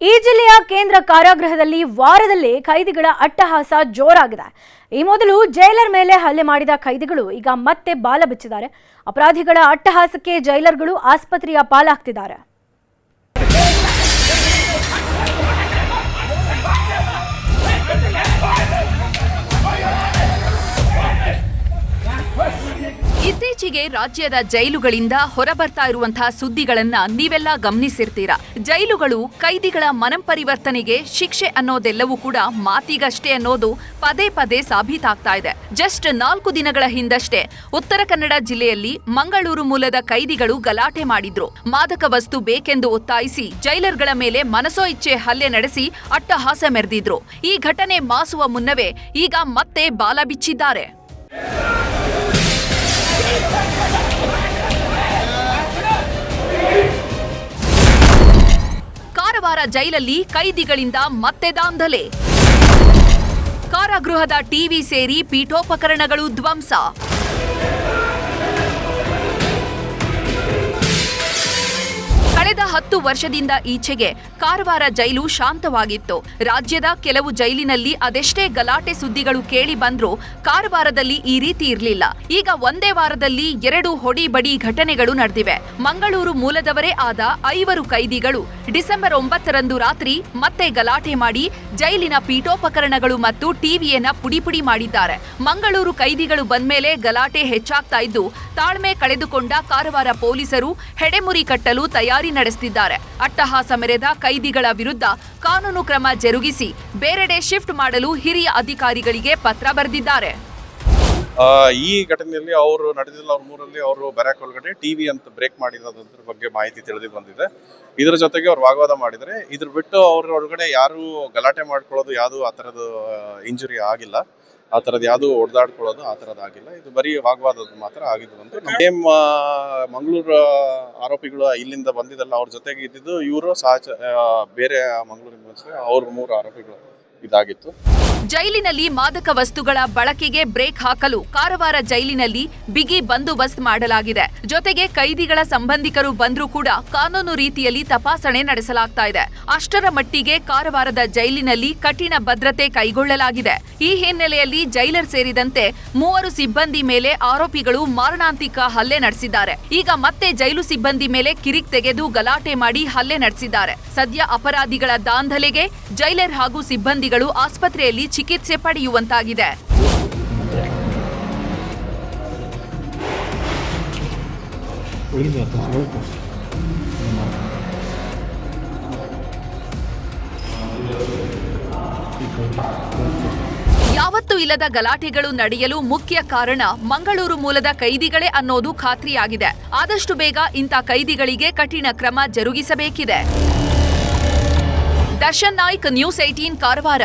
ಈ ಜಿಲ್ಲೆಯ ಕೇಂದ್ರ ಕಾರಾಗೃಹದಲ್ಲಿ ವಾರದಲ್ಲಿ ಖೈದಿಗಳ ಅಟ್ಟಹಾಸ ಜೋರಾಗಿದೆ. ಈ ಮೊದಲು ಜೈಲರ್ ಮೇಲೆ ಹಲ್ಲೆ ಮಾಡಿದ ಖೈದಿಗಳು ಈಗ ಮತ್ತೆ ಬಾಲ ಬಿಚ್ಚಿದ್ದಾರೆ. ಅಪರಾಧಿಗಳ ಅಟ್ಟಹಾಸಕ್ಕೆ ಜೈಲರ್ಗಳು ಆಸ್ಪತ್ರೆಯ ಪಾಲಾಗ್ತಿದ್ದಾರೆ. ಇತ್ತೀಚೆಗೆ ರಾಜ್ಯದ ಜೈಲುಗಳಿಂದ ಹೊರಬರ್ತಾ ಇರುವಂತಹ ಸುದ್ದಿಗಳನ್ನ ನೀವೆಲ್ಲ ಗಮನಿಸಿರ್ತೀರಾ? ಜೈಲುಗಳು ಕೈದಿಗಳ ಮನಂಪರಿವರ್ತನೆಗೆ ಶಿಕ್ಷೆ ಅನ್ನೋದೆಲ್ಲವೂ ಕೂಡ ಮಾತಿಗಷ್ಟೇ ಅನ್ನೋದು ಪದೇ ಪದೇ ಸಾಬೀತಾಗ್ತಾ ಇದೆ. ಜಸ್ಟ್ ನಾಲ್ಕು ದಿನಗಳ ಹಿಂದಷ್ಟೇ ಉತ್ತರ ಕನ್ನಡ ಜಿಲ್ಲೆಯಲ್ಲಿ ಮಂಗಳೂರು ಮೂಲದ ಕೈದಿಗಳು ಗಲಾಟೆ ಮಾಡಿದ್ರು. ಮಾದಕ ವಸ್ತು ಬೇಕೆಂದು ಒತ್ತಾಯಿಸಿ ಜೈಲರ್ಗಳ ಮೇಲೆ ಮನಸೋ ಇಚ್ಛೆ ಹಲ್ಲೆ ನಡೆಸಿ ಅಟ್ಟಹಾಸ ಮೆರೆದಿದ್ರು. ಈ ಘಟನೆ ಮಾಸುವ ಮುನ್ನವೇ ಈಗ ಮತ್ತೆ ಬಾಲ ಬಿಚ್ಚಿದ್ದಾರೆ. ಜೈಲಲ್ಲಿ ಕೈದಿಗಳಿಂದ ಮತ್ತೆ ದಾಂಧಲೆ. ಕಾರಾಗೃಹದ ಟಿವಿ ಸೇರಿ ಪೀಠೋಪಕರಣಗಳು ಧ್ವಂಸ. ಕಳೆದ ಹತ್ತು ವರ್ಷದಿಂದ ಈಚೆಗೆ ಕಾರವಾರ ಜೈಲು ಶಾಂತವಾಗಿತ್ತು. ರಾಜ್ಯದ ಕೆಲವು ಜೈಲಿನಲ್ಲಿ ಅದೆಷ್ಟೇ ಗಲಾಟೆ ಸುದ್ದಿಗಳು ಕೇಳಿ ಬಂದ್ರೂ ಕಾರವಾರದಲ್ಲಿ ಈ ರೀತಿ ಇರಲಿಲ್ಲ. ಈಗ ಒಂದೇ ವಾರದಲ್ಲಿ ಎರಡು ಹೊಡಿ ಬಡಿ ಘಟನೆಗಳು ನಡೆದಿವೆ. ಮಂಗಳೂರು ಮೂಲದವರೇ ಆದ ಐವರು ಕೈದಿಗಳು ಡಿಸೆಂಬರ್ ಒಂಬತ್ತರಂದು ರಾತ್ರಿ ಮತ್ತೆ ಗಲಾಟೆ ಮಾಡಿ ಜೈಲಿನ ಪೀಠೋಪಕರಣಗಳು ಮತ್ತು ಟಿವಿಯನ್ನ ಪುಡಿ ಪುಡಿ ಮಾಡಿದ್ದಾರೆ. ಮಂಗಳೂರು ಕೈದಿಗಳು ಬಂದ್ಮೇಲೆ ಗಲಾಟೆ ಹೆಚ್ಚಾಗ್ತಾ ಇದ್ದು, ತಾಳ್ಮೆ ಕಳೆದುಕೊಂಡ ಕಾರವಾರ ಪೊಲೀಸರು ಹೆಡೆಮುರಿ ಕಟ್ಟಲು ತಯಾರಿ ನಡೆಸುತ್ತಿದ್ದಾರೆ ಅಟ್ಟಹಾಸ ಮೆರೆದ ಕೈದಿಗಳ ವಿರುದ್ಧ ಕಾನೂನು ಕ್ರಮ ಜರುಗಿಸಿ ಬೇರೆಡೆ ಶಿಫ್ಟ್ ಮಾಡಲು ಹಿರಿಯ ಅಧಿಕಾರಿಗಳಿಗೆ ಪತ್ರ ಬರೆದಿದ್ದಾರೆ. ಈ ಘಟನೆಯಲ್ಲಿ ಅವರು ನಡೆದಿಲ್ಲ ಅವ್ರ ಮೂರಲ್ಲಿ ಅವರು ಬ್ಯಾರಕ್ ಒಳಗಡೆ ಟಿವಿ ಅಂತ ಬ್ರೇಕ್ ಮಾಡಿರೋದ್ರ ಬಗ್ಗೆ ಮಾಹಿತಿ ತಿಳಿದು ಬಂದಿದೆ. ಇದರ ಜೊತೆಗೆ ಅವ್ರು ವಾಗ್ವಾದ ಮಾಡಿದರೆ ಇದ್ರ ಬಿಟ್ಟು ಅವ್ರ ಒಳಗಡೆ ಯಾರು ಗಲಾಟೆ ಮಾಡ್ಕೊಳ್ಳೋದು ಯಾವುದು ಆ ಥರದ್ದು ಇಂಜುರಿ ಆಗಿಲ್ಲ. ಆ ಥರದ್ದು ಯಾವುದು ಹೊಡೆದಾಡ್ಕೊಳ್ಳೋದು ಆ ಥರದ್ದು ಆಗಿಲ್ಲ. ಇದು ಬರೀ ವಾಗ್ವಾದದ್ದು ಮಾತ್ರ ಆಗಿದ್ದು ಅಂತ ಮಂಗಳೂರು ಆರೋಪಿಗಳು ಇಲ್ಲಿಂದ ಬಂದಿದ್ದಲ್ಲ ಅವ್ರ ಜೊತೆಗೆ ಇದ್ದಿದ್ದು ಇವರು ಸಹ ಬೇರೆ ಮಂಗಳೂರಿಂದ ಬಂದ್ರೆ ಅವ್ರ ಮೂರು ಆರೋಪಿಗಳು. ಇದಾಗಿತ್ತು. ಜೈಲಿನಲ್ಲಿ ಮಾದಕ ವಸ್ತುಗಳ ಬಳಕೆಗೆ ಬ್ರೇಕ್ ಹಾಕಲು ಕಾರವಾರ ಜೈಲಿನಲ್ಲಿ ಬಿಗಿ ಬಂದೋಬಸ್ತ್ ಮಾಡಲಾಗಿದೆ. ಜೊತೆಗೆ ಕೈದಿಗಳ ಸಂಬಂಧಿಕರು ಬಂದರೂ ಕೂಡ ಕಾನೂನು ರೀತಿಯಲ್ಲಿ ತಪಾಸಣೆ ನಡೆಸಲಾಗ್ತಾ ಇದೆ. ಅಷ್ಟರ ಮಟ್ಟಿಗೆ ಕಾರವಾರದ ಜೈಲಿನಲ್ಲಿ ಕಠಿಣ ಭದ್ರತೆ ಕೈಗೊಳ್ಳಲಾಗಿದೆ. ಈ ಹಿನ್ನೆಲೆಯಲ್ಲಿ ಜೈಲರ್ ಸೇರಿದಂತೆ ಮೂವರು ಸಿಬ್ಬಂದಿ ಮೇಲೆ ಆರೋಪಿಗಳು ಮಾರಣಾಂತಿಕ ಹಲ್ಲೆ ನಡೆಸಿದ್ದಾರೆ. ಈಗ ಮತ್ತೆ ಜೈಲು ಸಿಬ್ಬಂದಿ ಮೇಲೆ ಕಿರಿಕ್ ತೆಗೆದು ಗಲಾಟೆ ಮಾಡಿ ಹಲ್ಲೆ ನಡೆಸಿದ್ದಾರೆ. ಸದ್ಯ ಅಪರಾಧಿಗಳ ದಾಂಧಲೆಗೆ ಜೈಲರ್ ಹಾಗೂ ಸಿಬ್ಬಂದಿಗಳು ಆಸ್ಪತ್ರೆಯಲ್ಲಿ ಚಿಕಿತ್ಸೆ ಪಡೆಯುವಂತಾಗಿದೆ. ಯಾವತ್ತೂ ಇಲ್ಲದ ಗಲಾಟೆಗಳು ನಡೆಯಲು ಮುಖ್ಯ ಕಾರಣ ಮಂಗಳೂರು ಮೂಲದ ಕೈದಿಗಳೇ ಅನ್ನೋದು ಖಾತ್ರಿಯಾಗಿದೆ ಆದಷ್ಟು ಬೇಗ ಇಂಥ ಕೈದಿಗಳಿಗೆ ಕಠಿಣ ಕ್ರಮ ಜರುಗಿಸಬೇಕಿದೆ ದರ್ಶನ್ ನಾಯ್ಕ್ ನ್ಯೂಸ್ ಏಟೀನ್ ಕಾರವಾರ.